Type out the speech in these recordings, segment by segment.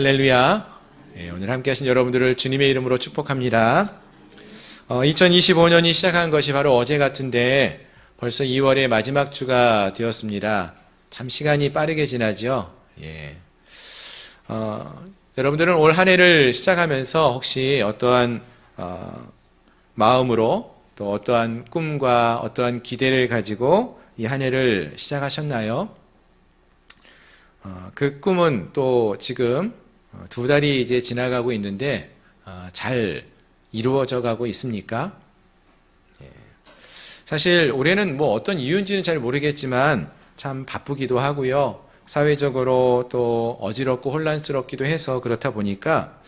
할렐루야. 예, 오늘 함께 하신 여러분들을 주님의 이름으로 축복합니다. 어, 2025년이 시작한 것이 바로 어제 같은데 벌써 2월의 마지막 주가 되었습니다. 참 시간이 빠르게 지나죠. 예. 어, 여러분들은 올 한 해를 시작하면서 혹시 어떠한 어, 마음으로 또 어떠한 꿈과 어떠한 기대를 가지고 이 한 해를 시작하셨나요? 어, 그 꿈은 또 지금 어, 두 달이 이제 지나가고 있는데 어, 잘 이루어져 가고 있습니까? 예. 사실 올해는 뭐 어떤 이유인지는 잘 모르겠지만 참 바쁘기도 하고요. 사회적으로 또 어지럽고 혼란스럽기도 해서 그렇다 보니까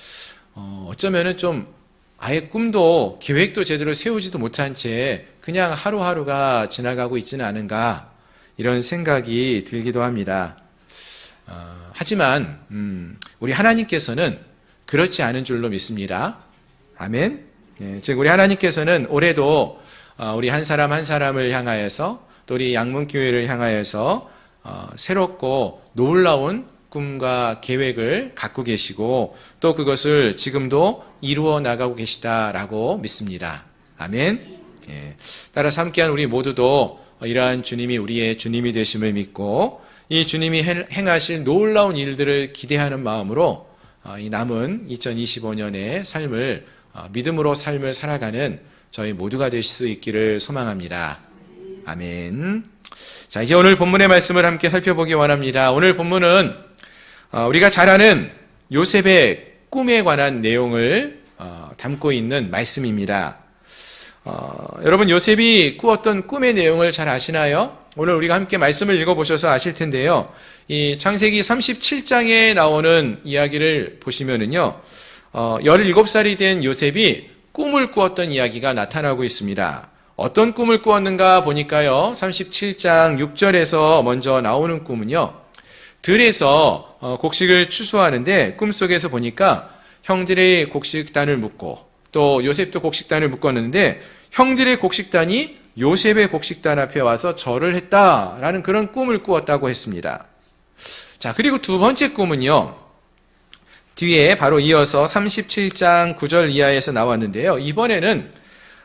어, 어쩌면은 좀 아예 꿈도 계획도 제대로 세우지도 못한 채 그냥 하루하루가 지나가고 있지는 않은가 이런 생각이 들기도 합니다. 어, 하지만 음, 우리 하나님께서는 그렇지 않은 줄로 믿습니다. 아멘. 예, 즉 우리 하나님께서는 올해도 어, 우리 한 사람 한 사람을 향하여서 또 우리 양문교회를 향하여서 어, 새롭고 놀라운 꿈과 계획을 갖고 계시고 또 그것을 지금도 이루어 나가고 계시다라고 믿습니다. 아멘. 예, 따라서 함께한 우리 모두도 이러한 주님이 우리의 주님이 되심을 믿고 이 주님이 행하실 놀라운 일들을 기대하는 마음으로 어, 이 남은 2025년의 삶을 어, 믿음으로 삶을 살아가는 저희 모두가 되실 수 있기를 소망합니다. 아멘. 자, 이제 오늘 본문의 말씀을 함께 살펴보기 원합니다. 오늘 본문은 어, 우리가 잘 아는 요셉의 꿈에 관한 내용을 담고 있는 말씀입니다. 어, 여러분 요셉이 꾸었던 꿈의 내용을 잘 아시나요? 오늘 우리가 함께 말씀을 읽어보셔서 아실 텐데요. 이 창세기 37장에 나오는 이야기를 보시면은요, 어, 17살이 된 요셉이 꿈을 꾸었던 이야기가 나타나고 있습니다. 어떤 꿈을 꾸었는가 보니까요, 37장 6절에서 먼저 나오는 꿈은요, 들에서 어, 곡식을 추수하는데 꿈속에서 보니까 형들의 곡식단을 묶고 또 요셉도 곡식단을 묶었는데 형들의 곡식단이 요셉의 곡식단 앞에 와서 절을 했다라는 그런 꿈을 꾸었다고 했습니다. 자, 그리고 두 번째 꿈은요. 뒤에 바로 이어서 37장 9절 이하에서 나왔는데요. 이번에는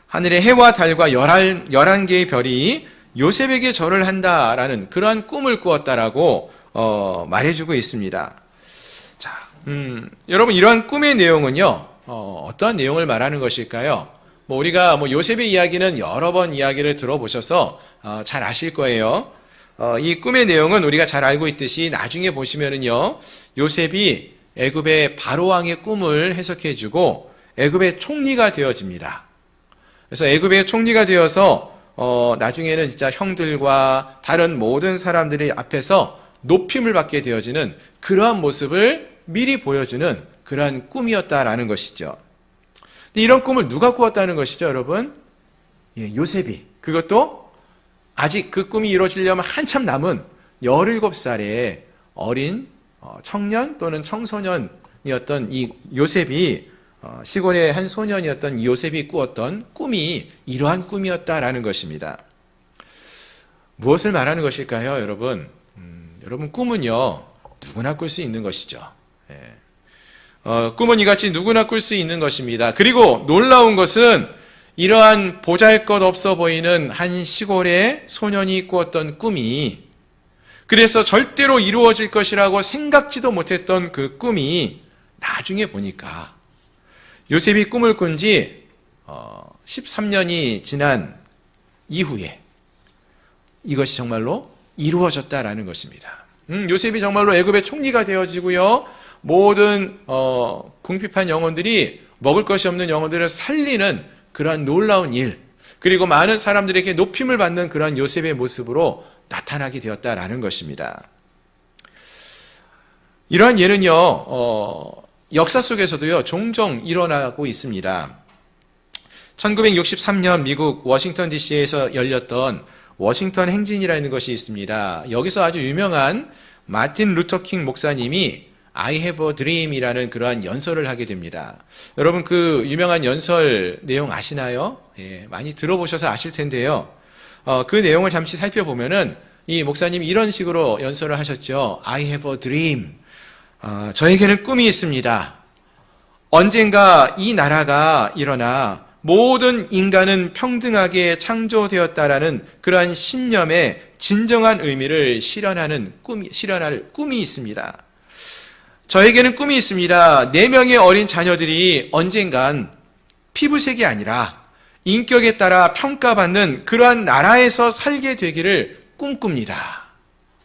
하늘의 해와 달과 11, 11개의 별이 요셉에게 절을 한다라는 그러한 꿈을 꾸었다라고 어, 말해주고 있습니다. 자, 음, 여러분 이러한 꿈의 내용은요. 어, 어떠한 내용을 말하는 것일까요? 뭐 우리가 뭐 요셉의 이야기는 여러 번 이야기를 들어보셔서 어, 잘 아실 거예요. 어, 이 꿈의 내용은 우리가 잘 알고 있듯이 나중에 보시면은요 요셉이 애굽의 바로 왕의 꿈을 해석해주고 애굽의 총리가 되어집니다. 그래서 애굽의 총리가 되어서 어, 나중에는 진짜 형들과 다른 모든 사람들이 앞에서 높임을 받게 되어지는 그러한 모습을 미리 보여주는 그러한 꿈이었다라는 것이죠. 이런 꿈을 누가 꾸었다는 것이죠, 여러분? 예, 요셉이. 그것도 아직 그 꿈이 이루어지려면 한참 남은 17살의 어린 어, 청년 또는 청소년이었던 이 요셉이 어, 시골의 한 소년이었던 이 요셉이 꾸었던 꿈이 이러한 꿈이었다라는 것입니다. 무엇을 말하는 것일까요, 여러분? 음, 여러분 꿈은요 누구나 꿀 수 있는 것이죠. 예. 어, 꿈은 이같이 누구나 꿀 수 있는 것입니다. 그리고 놀라운 것은 이러한 보잘 것 없어 보이는 한 시골의 소년이 꾸었던 꿈이 그래서 절대로 이루어질 것이라고 생각지도 못했던 그 꿈이 나중에 보니까 요셉이 꿈을 꾼 지 13년이 어, 지난 이후에 이것이 정말로 이루어졌다라는 것입니다. 음, 요셉이 정말로 애굽의 총리가 되어지고요. 모든 어, 궁핍한 영혼들이 먹을 것이 없는 영혼들을 살리는 그러한 놀라운 일, 그리고 많은 사람들에게 높임을 받는 그러한 요셉의 모습으로 나타나게 되었다라는 것입니다. 이러한 예는요, 어, 역사 속에서도요, 종종 일어나고 있습니다. 1963년 미국 워싱턴 DC에서 열렸던 워싱턴 행진이라는 것이 있습니다. 여기서 아주 유명한 마틴 루터킹 목사님이 I have a dream이라는 그러한 연설을 하게 됩니다. 여러분 그 유명한 연설 내용 아시나요? 예, 많이 들어보셔서 아실 텐데요. 어, 그 내용을 잠시 살펴보면은 이 목사님이 이런 식으로 연설을 하셨죠. I have a dream. 아, 저에게는 꿈이 있습니다. 언젠가 이 나라가 일어나 모든 인간은 평등하게 창조되었다라는 그러한 신념의 진정한 의미를 실현하는 꿈이, 실현할 꿈이 있습니다. 저에게는 꿈이 있습니다. 네 명의 어린 자녀들이 언젠간 피부색이 아니라 인격에 따라 평가받는 그러한 나라에서 살게 되기를 꿈꿉니다.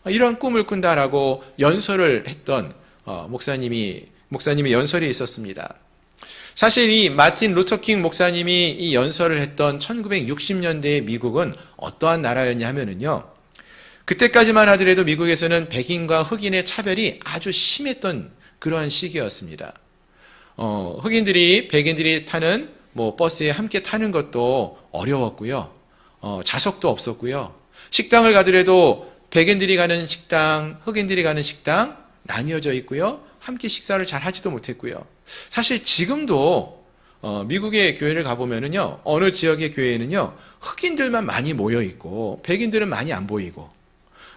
이러한 꿈을 꾼다라고 연설을 했던 어, 목사님이 목사님의 연설이 있었습니다. 사실 이 마틴 루터킹 목사님이 이 연설을 했던 1960년대의 미국은 어떠한 나라였냐 하면은요. 그때까지만 하더라도 미국에서는 백인과 흑인의 차별이 아주 심했던 그러한 시기였습니다. 어, 흑인들이 백인들이 타는 뭐 버스에 함께 타는 것도 어려웠고요. 어, 좌석도 없었고요. 식당을 가더라도 백인들이 가는 식당, 흑인들이 가는 식당 나뉘어져 있고요. 함께 식사를 잘 하지도 못했고요. 사실 지금도 어, 미국의 교회를 가보면은요, 어느 지역의 교회에는요, 흑인들만 많이 모여 있고, 백인들은 많이 안 보이고,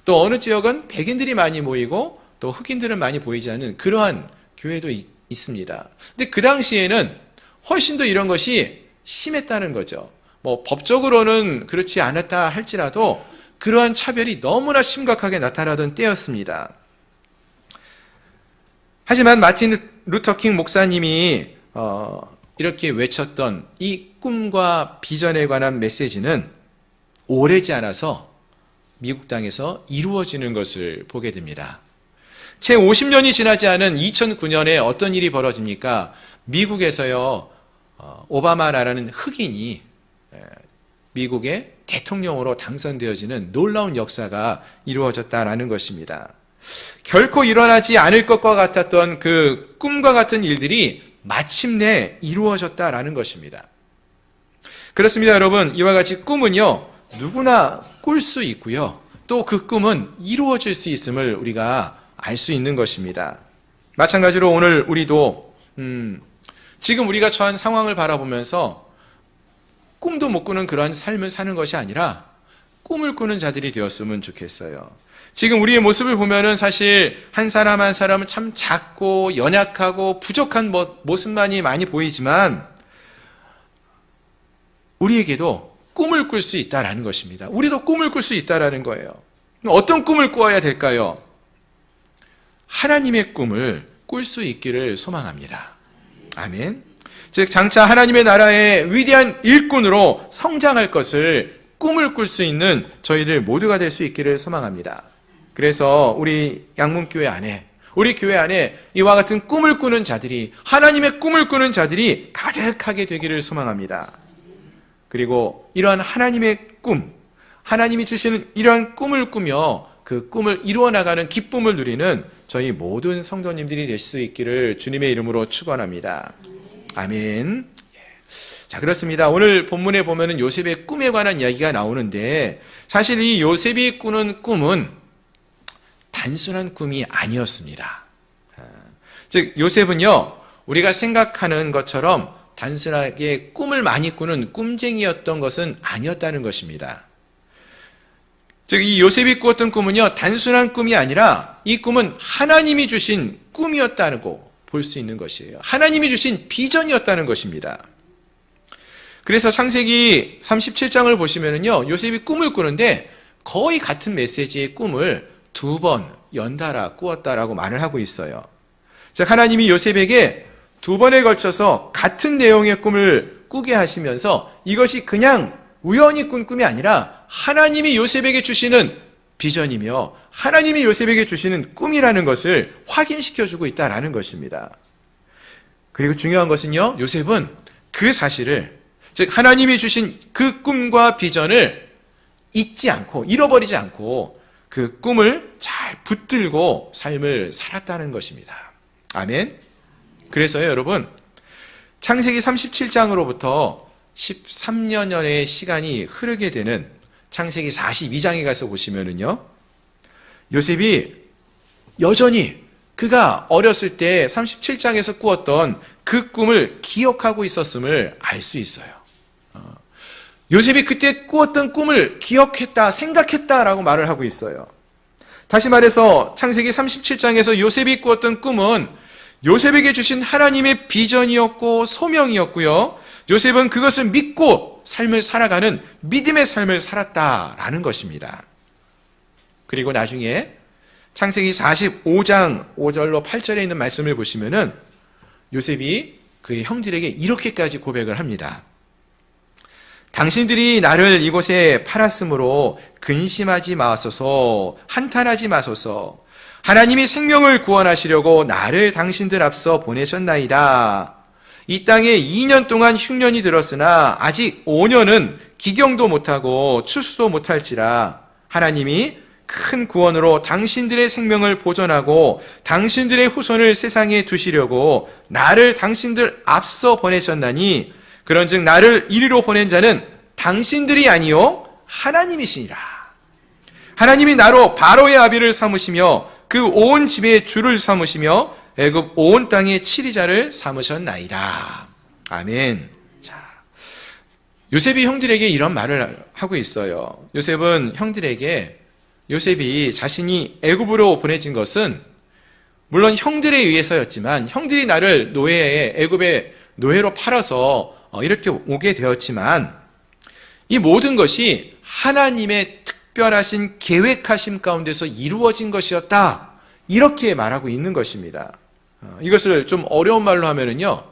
또 어느 지역은 백인들이 많이 모이고, 또 흑인들은 많이 보이지 않는 그러한 교회도 있, 있습니다. 근데 그 당시에는 훨씬 더 이런 것이 심했다는 거죠. 뭐 법적으로는 그렇지 않았다 할지라도 그러한 차별이 너무나 심각하게 나타나던 때였습니다. 하지만 마틴 루터킹 목사님이 어, 이렇게 외쳤던 이 꿈과 비전에 관한 메시지는 오래지 않아서 미국 땅에서 이루어지는 것을 보게 됩니다. 채 50년이 지나지 않은 2009년에 어떤 일이 벌어집니까? 미국에서요, 어, 오바마라는 흑인이 미국의 대통령으로 당선되어지는 놀라운 역사가 이루어졌다라는 것입니다. 결코 일어나지 않을 것과 같았던 그 꿈과 같은 일들이 마침내 이루어졌다라는 것입니다. 그렇습니다, 여러분. 이와 같이 꿈은요, 누구나 꿀 수 있고요. 또 그 꿈은 이루어질 수 있음을 우리가 알 수 있는 것입니다. 마찬가지로 오늘 우리도, 음, 지금 우리가 처한 상황을 바라보면서 꿈도 못 꾸는 그러한 삶을 사는 것이 아니라 꿈을 꾸는 자들이 되었으면 좋겠어요. 지금 우리의 모습을 보면은 사실 한 사람 한 사람은 참 작고 연약하고 부족한 모습만이 많이 보이지만 우리에게도 꿈을 꿀 수 있다라는 것입니다. 우리도 꿈을 꿀 수 있다라는 거예요. 어떤 꿈을 꾸어야 될까요? 하나님의 꿈을 꿀 수 있기를 소망합니다. 아멘. 즉 장차 하나님의 나라의 위대한 일꾼으로 성장할 것을 꿈을 꿀 수 있는 저희들 모두가 될 수 있기를 소망합니다. 그래서 우리 양문교회 안에 우리 교회 안에 이와 같은 꿈을 꾸는 자들이 하나님의 꿈을 꾸는 자들이 가득하게 되기를 소망합니다. 그리고 이러한 하나님의 꿈, 하나님이 주시는 이러한 꿈을 꾸며 그 꿈을 이루어 나가는 기쁨을 누리는 저희 모든 성도님들이 될 수 있기를 주님의 이름으로 축원합니다. 아멘. 자, 그렇습니다. 오늘 본문에 보면은 요셉의 꿈에 관한 이야기가 나오는데 사실 이 요셉이 꾸는 꿈은 단순한 꿈이 아니었습니다. 즉, 요셉은요, 우리가 생각하는 것처럼 단순하게 꿈을 많이 꾸는 꿈쟁이였던 것은 아니었다는 것입니다. 즉, 이 요셉이 꾸었던 꿈은요, 단순한 꿈이 아니라 이 꿈은 하나님이 주신 꿈이었다고 볼 수 있는 것이에요. 하나님이 주신 비전이었다는 것입니다. 그래서 창세기 37장을 보시면은요, 요셉이 꿈을 꾸는데 거의 같은 메시지의 꿈을 두 번 연달아 꾸었다라고 말을 하고 있어요. 즉, 하나님이 요셉에게 두 번에 걸쳐서 같은 내용의 꿈을 꾸게 하시면서 이것이 그냥 우연히 꾼 꿈이 아니라 하나님이 요셉에게 주시는 비전이며 하나님이 요셉에게 주시는 꿈이라는 것을 확인시켜 주고 있다라는 것입니다. 그리고 중요한 것은요, 요셉은 그 사실을, 즉, 하나님이 주신 그 꿈과 비전을 잊지 않고, 잃어버리지 않고, 그 꿈을 잘 붙들고 삶을 살았다는 것입니다. 아멘. 그래서요, 여러분, 창세기 37장으로부터 13년여의 시간이 흐르게 되는 창세기 42장에 가서 보시면은요, 요셉이 여전히 그가 어렸을 때 37장에서 꾸었던 그 꿈을 기억하고 있었음을 알 수 있어요. 어, 요셉이 그때 꾸었던 꿈을 기억했다, 생각했다라고 말을 하고 있어요. 다시 말해서 창세기 37장에서 요셉이 꾸었던 꿈은 요셉에게 주신 하나님의 비전이었고 소명이었고요. 요셉은 그것을 믿고 삶을 살아가는 믿음의 삶을 살았다라는 것입니다. 그리고 나중에 창세기 45장 5절로 8절에 있는 말씀을 보시면은 요셉이 그의 형들에게 이렇게까지 고백을 합니다. 당신들이 나를 이곳에 팔았으므로 근심하지 마소서, 한탄하지 마소서. 하나님이 생명을 구원하시려고 나를 당신들 앞서 보내셨나이다. 이 땅에 2년 동안 흉년이 들었으나 아직 5년은 기경도 못하고 추수도 못할지라 하나님이 큰 구원으로 당신들의 생명을 보존하고 당신들의 후손을 세상에 두시려고 나를 당신들 앞서 보내셨나니 그런즉 나를 이리로 보낸 자는 당신들이 아니요 하나님이시니라. 하나님이 나로 바로의 아비를 삼으시며 그 온 집의 주를 삼으시며 애굽 온 땅의 치리자를 삼으셨나이다. 아멘. 자, 요셉이 형들에게 이런 말을 하고 있어요. 요셉은 형들에게 요셉이 자신이 애굽으로 보내진 것은 물론 형들에 의해서였지만 형들이 나를 노예에 애굽의 노예로 팔아서 어, 이렇게 오게 되었지만 이 모든 것이 하나님의 특별하신 계획하심 가운데서 이루어진 것이었다. 이렇게 말하고 있는 것입니다. 어, 이것을 좀 어려운 말로 하면은요,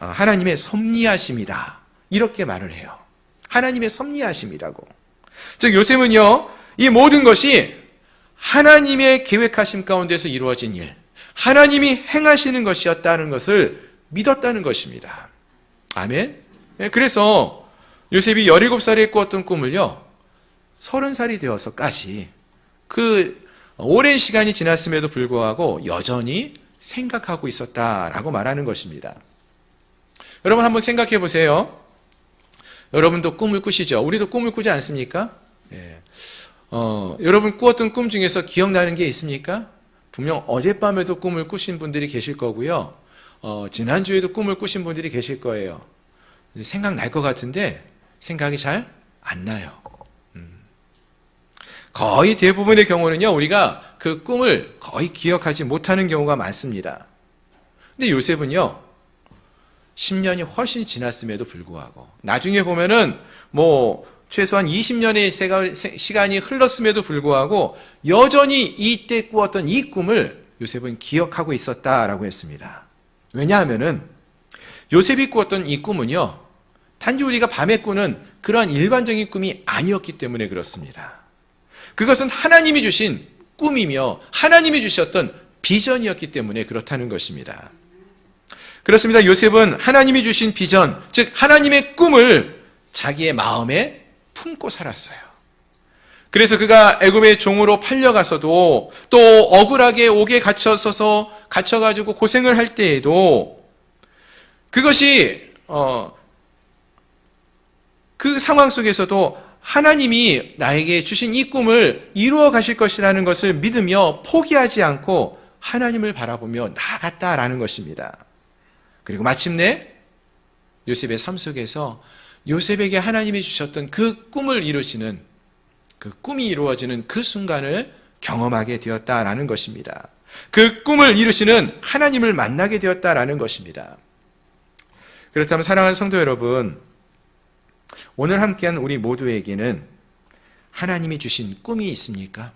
어, 하나님의 섭리하심이다. 이렇게 말을 해요. 하나님의 섭리하심이라고. 즉, 요셉은요, 이 모든 것이 하나님의 계획하심 가운데서 이루어진 일, 하나님이 행하시는 것이었다는 것을 믿었다는 것입니다. 아멘. 예, 그래서 요셉이 17살에 꾸었던 꿈을요, 30살이 되어서까지 그 오랜 시간이 지났음에도 불구하고 여전히 생각하고 있었다라고 말하는 것입니다. 여러분 한번 생각해 보세요. 여러분도 꿈을 꾸시죠? 우리도 꿈을 꾸지 않습니까? 예. 어, 여러분 꾸었던 꿈 중에서 기억나는 게 있습니까? 분명 어젯밤에도 꿈을 꾸신 분들이 계실 거고요. 어, 지난주에도 꿈을 꾸신 분들이 계실 거예요. 생각날 것 같은데 생각이 잘 안 나요. 음. 거의 대부분의 경우는요, 우리가 그 꿈을 거의 기억하지 못하는 경우가 많습니다. 근데 요셉은요, 10년이 훨씬 지났음에도 불구하고, 나중에 보면은 뭐, 최소한 20년의 시간이 흘렀음에도 불구하고, 여전히 이때 꾸었던 이 꿈을 요셉은 기억하고 있었다라고 했습니다. 왜냐하면은, 요셉이 꾸었던 이 꿈은요, 단지 우리가 밤에 꾸는 그러한 일반적인 꿈이 아니었기 때문에 그렇습니다. 그것은 하나님이 주신 꿈이며 하나님이 주셨던 비전이었기 때문에 그렇다는 것입니다. 그렇습니다. 요셉은 하나님이 주신 비전, 즉 하나님의 꿈을 자기의 마음에 품고 살았어요. 그래서 그가 애굽의 종으로 팔려가서도 또 억울하게 옥에 갇혀서서 갇혀가지고 고생을 할 때에도 그것이 어, 그 상황 속에서도 하나님이 나에게 주신 이 꿈을 이루어 가실 것이라는 것을 믿으며 포기하지 않고 하나님을 바라보며 나아갔다라는 것입니다. 그리고 마침내 요셉의 삶 속에서 요셉에게 하나님이 주셨던 그 꿈을 이루시는 그 꿈이 이루어지는 그 순간을 경험하게 되었다라는 것입니다. 그 꿈을 이루시는 하나님을 만나게 되었다라는 것입니다. 그렇다면 사랑하는 성도 여러분, 오늘 함께한 우리 모두에게는 하나님이 주신 꿈이 있습니까?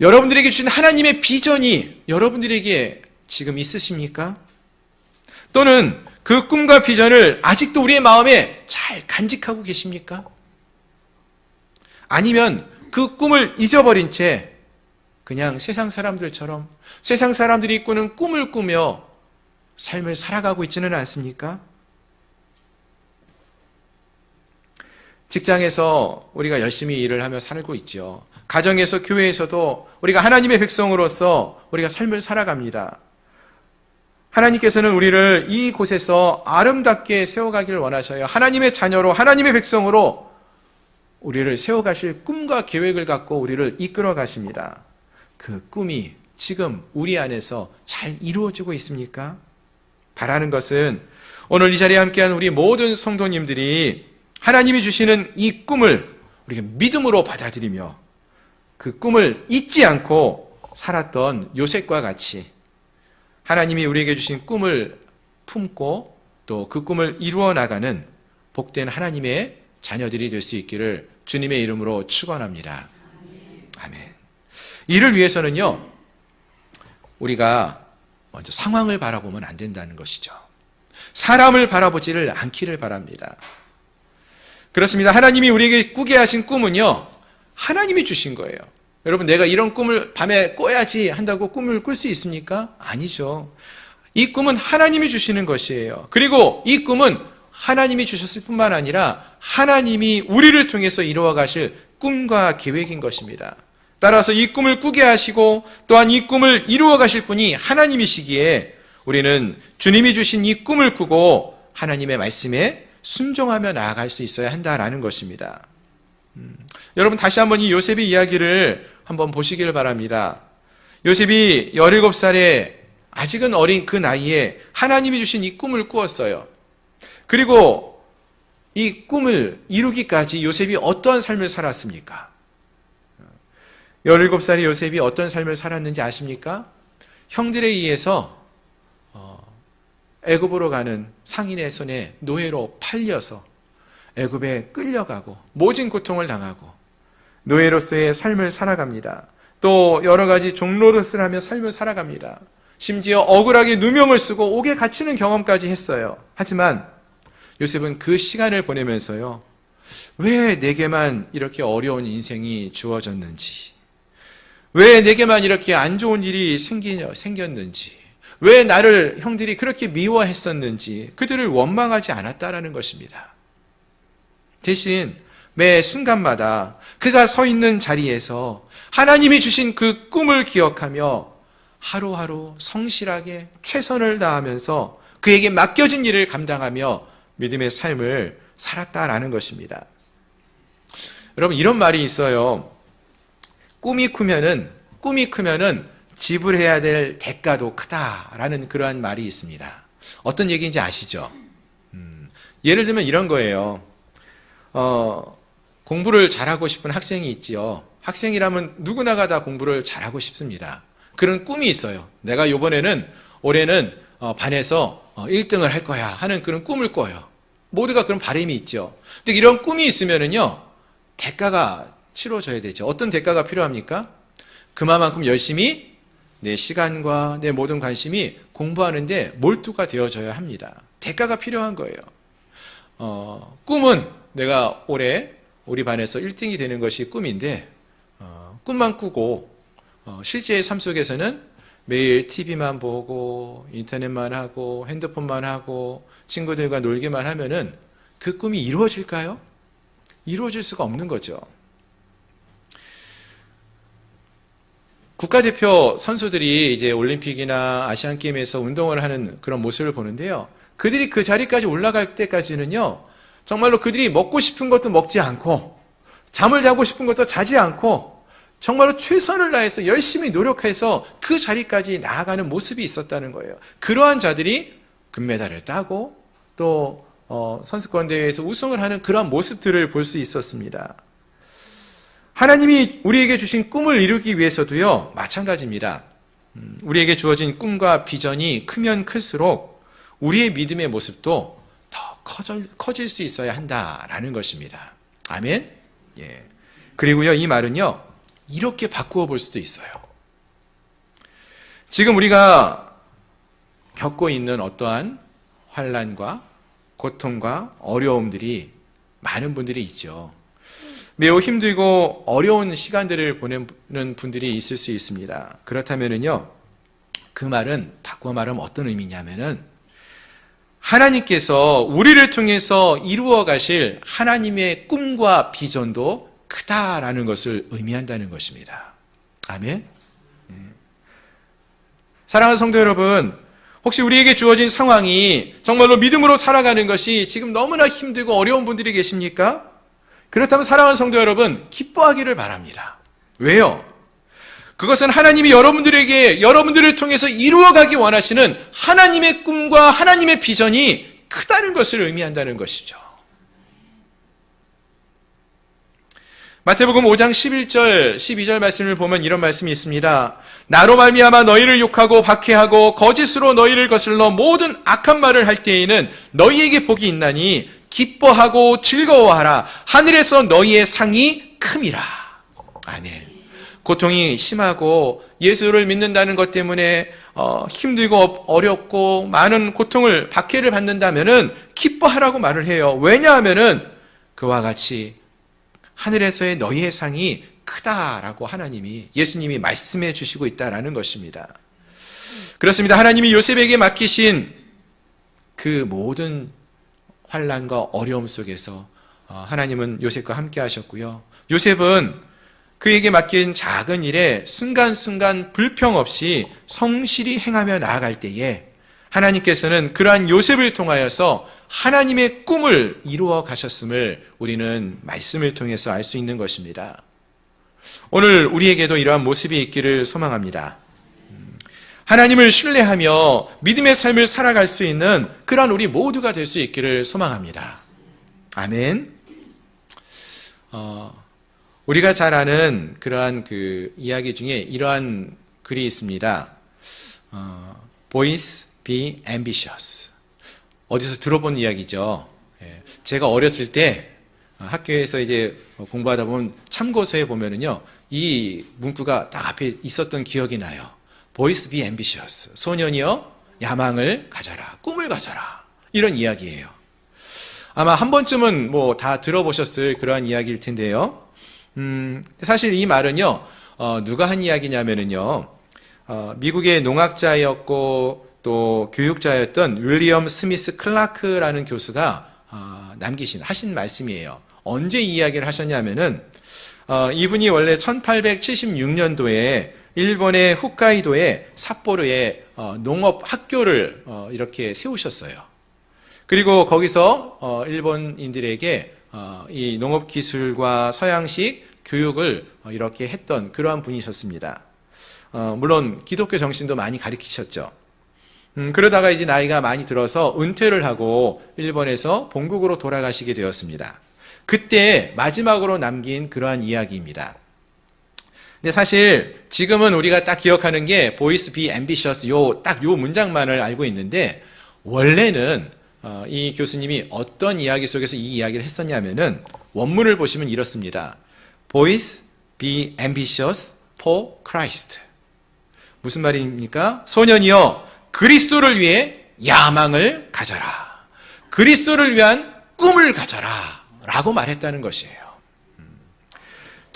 여러분들에게 주신 하나님의 비전이 여러분들에게 지금 있으십니까? 또는 그 꿈과 비전을 아직도 우리의 마음에 잘 간직하고 계십니까? 아니면 그 꿈을 잊어버린 채 그냥 세상 사람들처럼 세상 사람들이 꾸는 꿈을 꾸며 삶을 살아가고 있지는 않습니까? 직장에서 우리가 열심히 일을 하며 살고 있죠. 가정에서 교회에서도 우리가 하나님의 백성으로서 우리가 삶을 살아갑니다. 하나님께서는 우리를 이 곳에서 아름답게 세워가기를 원하셔요. 하나님의 자녀로, 하나님의 백성으로 우리를 세워가실 꿈과 계획을 갖고 우리를 이끌어 가십니다. 그 꿈이 지금 우리 안에서 잘 이루어지고 있습니까? 바라는 것은 오늘 이 자리에 함께한 우리 모든 성도님들이 하나님이 주시는 이 꿈을 우리가 믿음으로 받아들이며 그 꿈을 잊지 않고 살았던 요셉과 같이 하나님이 우리에게 주신 꿈을 품고 또 그 꿈을 이루어 나가는 복된 하나님의 자녀들이 될 수 있기를 주님의 이름으로 축원합니다. 아멘. 이를 위해서는요. 우리가 먼저 상황을 바라보면 안 된다는 것이죠. 사람을 바라보지를 않기를 바랍니다. 그렇습니다. 하나님이 우리에게 꾸게 하신 꿈은요. 하나님이 주신 거예요. 여러분 내가 이런 꿈을 밤에 꿔야지 한다고 꿈을 꿀 수 있습니까? 아니죠. 이 꿈은 하나님이 주시는 것이에요. 그리고 이 꿈은 하나님이 주셨을 뿐만 아니라 하나님이 우리를 통해서 이루어 가실 꿈과 계획인 것입니다. 따라서 이 꿈을 꾸게 하시고 또한 이 꿈을 이루어 가실 분이 하나님이시기에 우리는 주님이 주신 이 꿈을 꾸고 하나님의 말씀에 순종하며 나아갈 수 있어야 한다라는 것입니다. 음, 여러분 다시 한번 이 요셉의 이야기를 한번 보시기를 바랍니다. 요셉이 17살에 아직은 어린 그 나이에 하나님이 주신 이 꿈을 꾸었어요. 그리고 이 꿈을 이루기까지 요셉이 어떠한 삶을 살았습니까? 17살의 요셉이 어떤 삶을 살았는지 아십니까? 형들에 의해서 어, 애굽으로 가는 상인의 손에 노예로 팔려서 애굽에 끌려가고 모진 고통을 당하고 노예로서의 삶을 살아갑니다. 또 여러 가지 종로릇을 하며 삶을 살아갑니다. 심지어 억울하게 누명을 쓰고 옥에 갇히는 경험까지 했어요. 하지만 요셉은 그 시간을 보내면서요. 왜 내게만 이렇게 어려운 인생이 주어졌는지, 왜 내게만 이렇게 안 좋은 일이 생기, 생겼는지, 왜 나를 형들이 그렇게 미워했었는지 그들을 원망하지 않았다라는 것입니다. 대신 매 순간마다 그가 서 있는 자리에서 하나님이 주신 그 꿈을 기억하며 하루하루 성실하게 최선을 다하면서 그에게 맡겨진 일을 감당하며 믿음의 삶을 살았다라는 것입니다. 여러분 이런 말이 있어요. 꿈이 크면은 꿈이 크면은 지불해야 될 대가도 크다라는 그러한 말이 있습니다. 어떤 얘기인지 아시죠? 음, 예를 들면 이런 거예요. 어, 공부를 잘하고 싶은 학생이 있지요. 학생이라면 누구나가 다 공부를 잘하고 싶습니다. 그런 꿈이 있어요. 내가 요번에는 올해는 어, 반에서 1등을 할 거야 하는 그런 꿈을 꿔요. 모두가 그런 바람이 있죠. 근데 이런 꿈이 있으면은요, 대가가 치러져야 되죠. 어떤 대가가 필요합니까? 그만큼 열심히 내 시간과 내 모든 관심이 공부하는데 몰두가 되어져야 합니다. 대가가 필요한 거예요. 어, 꿈은 내가 올해 우리 반에서 1등이 되는 것이 꿈인데, 어, 꿈만 꾸고, 어, 실제의 삶 속에서는 매일 TV만 보고, 인터넷만 하고, 핸드폰만 하고, 친구들과 놀기만 하면은 그 꿈이 이루어질까요? 이루어질 수가 없는 거죠. 국가대표 선수들이 이제 올림픽이나 아시안 게임에서 운동을 하는 그런 모습을 보는데요. 그들이 그 자리까지 올라갈 때까지는요. 정말로 그들이 먹고 싶은 것도 먹지 않고 잠을 자고 싶은 것도 자지 않고 정말로 최선을 다해서 열심히 노력해서 그 자리까지 나아가는 모습이 있었다는 거예요. 그러한 자들이 금메달을 따고 또 어, 선수권 대회에서 우승을 하는 그러한 모습들을 볼 수 있었습니다. 하나님이 우리에게 주신 꿈을 이루기 위해서도요, 마찬가지입니다. 음, 우리에게 주어진 꿈과 비전이 크면 클수록 우리의 믿음의 모습도 더 커질, 커질 수 있어야 한다라는 것입니다. 아멘? 예. 그리고요, 이 말은요, 이렇게 바꾸어 볼 수도 있어요. 지금 우리가 겪고 있는 어떠한 환란과 고통과 어려움들이 많은 분들이 있죠. 매우 힘들고 어려운 시간들을 보내는 분들이 있을 수 있습니다. 그렇다면은요, 그 말은 바꿔 말하면 어떤 의미냐면은 하나님께서 우리를 통해서 이루어 가실 하나님의 꿈과 비전도 크다라는 것을 의미한다는 것입니다. 아멘. 네. 사랑하는 성도 여러분, 혹시 우리에게 주어진 상황이 정말로 믿음으로 살아가는 것이 지금 너무나 힘들고 어려운 분들이 계십니까? 그렇다면 사랑하는 성도 여러분, 기뻐하기를 바랍니다. 왜요? 그것은 하나님이 여러분들에게, 여러분들을 통해서 이루어가기 원하시는 하나님의 꿈과 하나님의 비전이 크다는 것을 의미한다는 것이죠. 마태복음 5장 11절, 12절 말씀을 보면 이런 말씀이 있습니다. 나로 말미암아 너희를 욕하고 박해하고 거짓으로 너희를 거슬러 모든 악한 말을 할 때에는 너희에게 복이 있나니 기뻐하고 즐거워하라. 하늘에서 너희의 상이 큼이라. 아멘. 고통이 심하고 예수를 믿는다는 것 때문에 어, 힘들고 어렵고 많은 고통을 박해를 받는다면은 기뻐하라고 말을 해요. 왜냐하면은 그와 같이 하늘에서의 너희의 상이 크다라고 하나님이 예수님이 말씀해 주시고 있다라는 것입니다. 그렇습니다. 하나님이 요셉에게 맡기신 그 모든 환란과 어려움 속에서 어, 하나님은 요셉과 함께 하셨고요. 요셉은 그에게 맡긴 작은 일에 순간순간 불평 없이 성실히 행하며 나아갈 때에 하나님께서는 그러한 요셉을 통하여서 하나님의 꿈을 이루어 가셨음을 우리는 말씀을 통해서 알 수 있는 것입니다. 오늘 우리에게도 이러한 모습이 있기를 소망합니다. 하나님을 신뢰하며 믿음의 삶을 살아갈 수 있는 그러한 우리 모두가 될 수 있기를 소망합니다. 아멘. 어, 우리가 잘 아는 그러한 그 이야기 중에 이러한 글이 있습니다. 어, Boys be ambitious. 어디서 들어본 이야기죠. 예, 제가 어렸을 때 학교에서 이제 공부하다 보면 참고서에 보면은요, 이 문구가 딱 앞에 있었던 기억이 나요. Boys be ambitious. 소년이여, 야망을 가져라. 꿈을 가져라. 이런 이야기예요. 아마 한 번쯤은 뭐 다 들어보셨을 그러한 이야기일 텐데요. 음, 사실 이 말은요, 어, 누가 한 이야기냐면은요, 어, 미국의 농학자였고 또 교육자였던 윌리엄 스미스 클라크라는 교수가 어, 남기신 하신 말씀이에요. 언제 이 이야기를 하셨냐면은 어, 이분이 원래 1876년도에 일본의 홋카이도의 삿포로에 어, 농업 학교를 어, 이렇게 세우셨어요. 그리고 거기서 어, 일본인들에게 어, 이 농업 기술과 서양식 교육을 어, 이렇게 했던 그러한 분이셨습니다. 어, 물론 기독교 정신도 많이 가르치셨죠. 음, 그러다가 이제 나이가 많이 들어서 은퇴를 하고 일본에서 본국으로 돌아가시게 되었습니다. 그때 마지막으로 남긴 그러한 이야기입니다. 근데 사실 지금은 우리가 딱 기억하는 게 보이스 비 앰비셔스 요딱 요 문장만을 알고 있는데 원래는 어, 이 교수님이 어떤 이야기 속에서 이 이야기를 했었냐면은 원문을 보시면 이렇습니다. Boys be ambitious for Christ. 무슨 말입니까? 소년이여 그리스도를 위해 야망을 가져라. 그리스도를 위한 꿈을 가져라. 라고 말했다는 것이에요.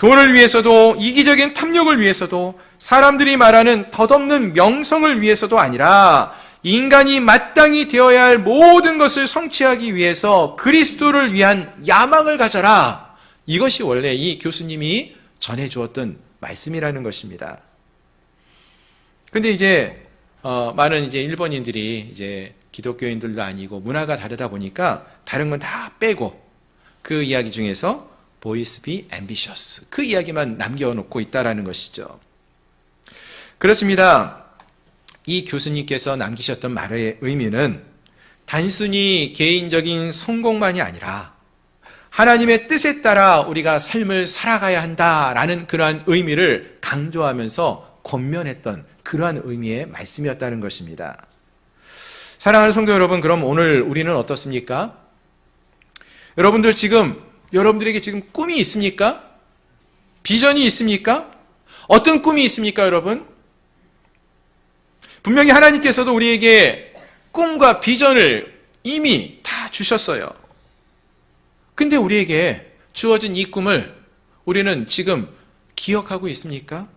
돈을 위해서도 이기적인 탐욕을 위해서도 사람들이 말하는 덧없는 명성을 위해서도 아니라 인간이 마땅히 되어야 할 모든 것을 성취하기 위해서 그리스도를 위한 야망을 가져라. 이것이 원래 이 교수님이 전해 주었던 말씀이라는 것입니다. 근데 이제 어, 많은 이제 일본인들이 이제 기독교인들도 아니고 문화가 다르다 보니까 다른 건 다 빼고 그 이야기 중에서 boys be ambitious 그 이야기만 남겨놓고 있다라는 것이죠. 그렇습니다. 이 교수님께서 남기셨던 말의 의미는 단순히 개인적인 성공만이 아니라 하나님의 뜻에 따라 우리가 삶을 살아가야 한다라는 그러한 의미를 강조하면서 권면했던 그러한 의미의 말씀이었다는 것입니다. 사랑하는 성도 여러분, 그럼 오늘 우리는 어떻습니까? 여러분들 지금, 여러분들에게 지금 꿈이 있습니까? 비전이 있습니까? 어떤 꿈이 있습니까, 여러분? 분명히 하나님께서도 우리에게 꿈과 비전을 이미 다 주셨어요. 근데 우리에게 주어진 이 꿈을 우리는 지금 기억하고 있습니까?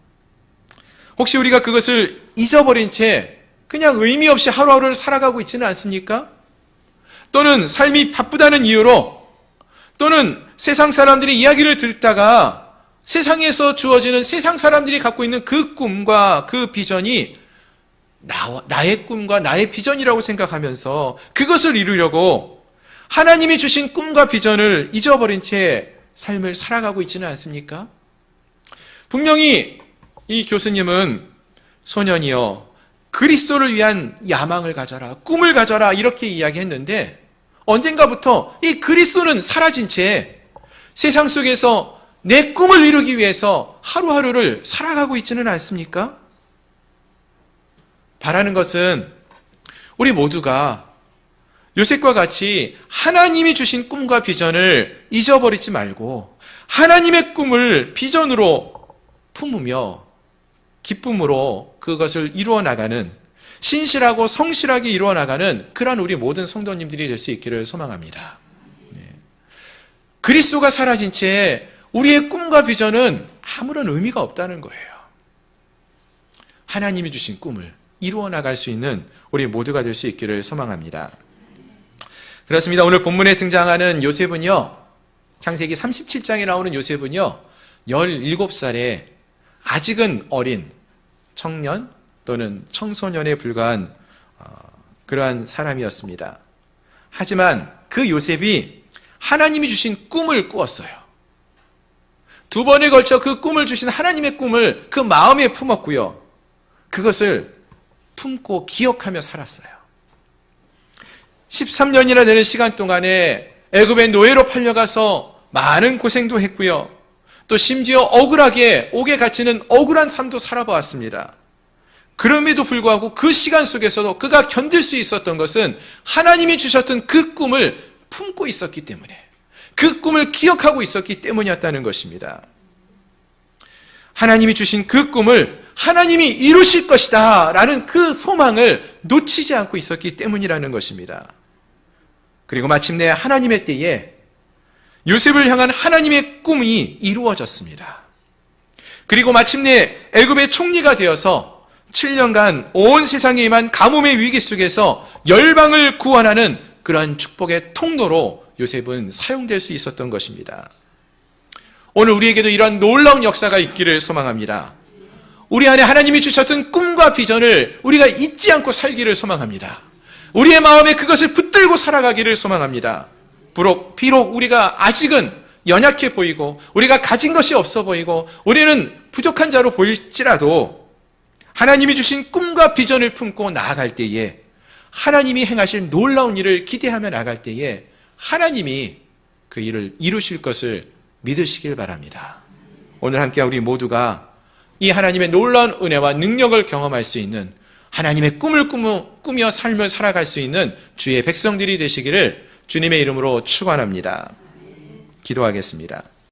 혹시 우리가 그것을 잊어버린 채 그냥 의미 없이 하루하루를 살아가고 있지는 않습니까? 또는 삶이 바쁘다는 이유로 또는 세상 사람들의 이야기를 듣다가 세상에서 주어지는 세상 사람들이 갖고 있는 그 꿈과 그 비전이 나, 나의 꿈과 나의 비전이라고 생각하면서 그것을 이루려고 하나님이 주신 꿈과 비전을 잊어버린 채 삶을 살아가고 있지는 않습니까? 분명히 이 교수님은 소년이여 그리스도를 위한 야망을 가져라, 꿈을 가져라 이렇게 이야기했는데 언젠가부터 이 그리스도는 사라진 채 세상 속에서 내 꿈을 이루기 위해서 하루하루를 살아가고 있지는 않습니까? 바라는 것은 우리 모두가 요셉과 같이 하나님이 주신 꿈과 비전을 잊어버리지 말고 하나님의 꿈을 비전으로 품으며 기쁨으로 그것을 이루어 나가는 신실하고 성실하게 이루어 나가는 그러한 우리 모든 성도님들이 될 수 있기를 소망합니다. 네. 그리스도가 사라진 채 우리의 꿈과 비전은 아무런 의미가 없다는 거예요. 하나님이 주신 꿈을 이루어 나갈 수 있는 우리 모두가 될 수 있기를 소망합니다. 그렇습니다. 오늘 본문에 등장하는 요셉은요, 창세기 37장에 나오는 요셉은요, 17살에 아직은 어린 청년 또는 청소년에 불과한 어, 그러한 사람이었습니다. 하지만 그 요셉이 하나님이 주신 꿈을 꾸었어요. 두 번에 걸쳐 그 꿈을 주신 하나님의 꿈을 그 마음에 품었고요. 그것을 품고 기억하며 살았어요. 13년이나 되는 시간 동안에 애굽의 노예로 팔려가서 많은 고생도 했고요. 또 심지어 억울하게 옥에 갇히는 억울한 삶도 살아보았습니다. 그럼에도 불구하고 그 시간 속에서도 그가 견딜 수 있었던 것은 하나님이 주셨던 그 꿈을 품고 있었기 때문에 그 꿈을 기억하고 있었기 때문이었다는 것입니다. 하나님이 주신 그 꿈을 하나님이 이루실 것이다 라는 그 소망을 놓치지 않고 있었기 때문이라는 것입니다. 그리고 마침내 하나님의 때에 요셉을 향한 하나님의 꿈이 이루어졌습니다. 그리고 마침내 애굽의 총리가 되어서 7년간 온 세상에 임한 가뭄의 위기 속에서 열방을 구원하는 그러한 축복의 통로로 요셉은 사용될 수 있었던 것입니다. 오늘 우리에게도 이러한 놀라운 역사가 있기를 소망합니다. 우리 안에 하나님이 주셨던 꿈과 비전을 우리가 잊지 않고 살기를 소망합니다. 우리의 마음에 그것을 붙들고 살아가기를 소망합니다. 비록, 비록 우리가 아직은 연약해 보이고, 우리가 가진 것이 없어 보이고, 우리는 부족한 자로 보일지라도, 하나님이 주신 꿈과 비전을 품고 나아갈 때에, 하나님이 행하실 놀라운 일을 기대하며 나갈 때에, 하나님이 그 일을 이루실 것을 믿으시길 바랍니다. 오늘 함께 우리 모두가 이 하나님의 놀라운 은혜와 능력을 경험할 수 있는 하나님의 꿈을 꾸며, 삶을 살아갈 수 있는 주의 백성들이 되시기를 주님의 이름으로 축원합니다. 기도하겠습니다.